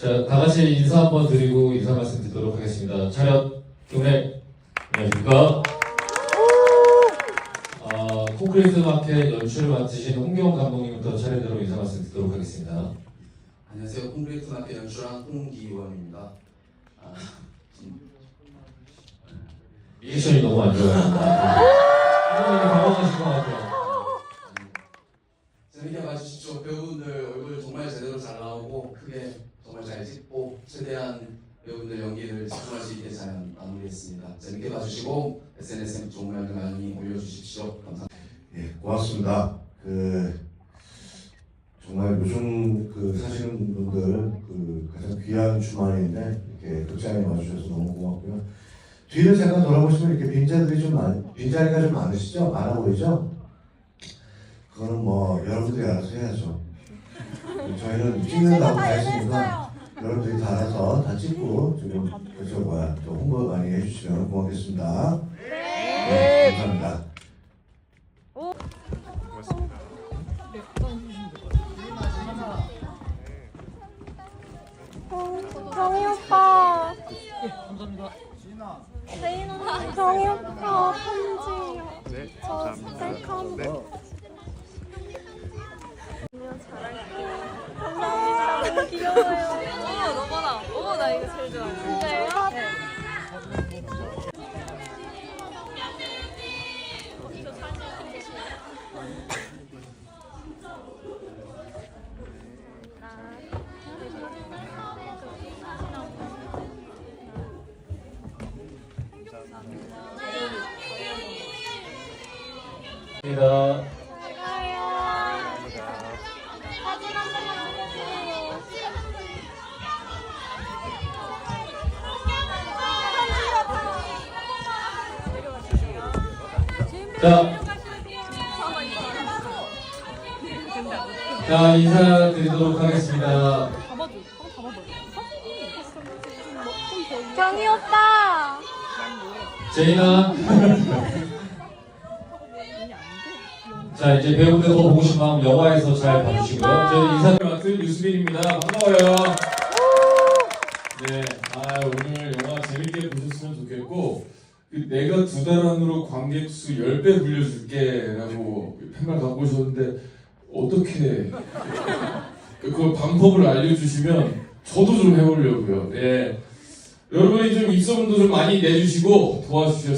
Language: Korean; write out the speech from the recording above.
자, 다 같이 인사 한번 드리고 인사 말씀 드리도록 하겠습니다. 차렷, 경례, 안녕하십니까? 아, 콘크리트 마켓 연출을 맡으신 홍경 감독님부터 차례대로 인사 말씀 드리도록 하겠습니다. 안녕하세요. 콘크리트 마켓 연출한 홍기원입니다. 아, 좀 리액션이 너무 안 좋아요. 최대한 배우분들 연기를 집중할 수 있게 잘 마무리했습니다. 재밌게 봐주시고 SNS에 좋은 말들 많이 올려주십시오. 감사합니다. 예, 고맙습니다. 그 정말 요즘 그 사시는 분들 그 가장 귀한 주말인데 이렇게 극장에 와주셔서 너무 고맙고요. 뒤를 잠깐 돌아보시면 이렇게 빈자들이 좀 많, 빈자리가 좀 많으시죠? 많아 보이죠? 그거는 뭐 여러분들이 알아서 해야죠. 저희는 찍는다고 다 했으니까 여러분들이 다 알아서 다 찍고 지금 그저 뭐야 또 홍보 많이 해주시면 고맙겠습니다. 네, 감사합니다. 정희 오빠. 감사합니다. 정희 오빠 편지요. 네, 감사합니다. 네. 안녕 잘할게요. 감사합니다. 너무 귀여워요. 감사합니다. 자, 자 인사드리도록 하겠습니다. 정희 오빠. 제이나. 자 이제 배우들 더 보고 싶은 마음 영화에서 잘 봐주시고요. 저희 인사를 맡은 유수빈입니다. 반가워요. 네, 아 오늘 영화 재밌게 보셨으면 좋겠고 그 내가 두 달 안으로 관객 수 10배 불려줄게 라고 팬말 갖고 오셨는데 어떻게 그 방법을 알려주시면 저도 좀 해보려고요. 예. 여러분이 좀 입소문도 좀 많이 내주시고 도와주셨으면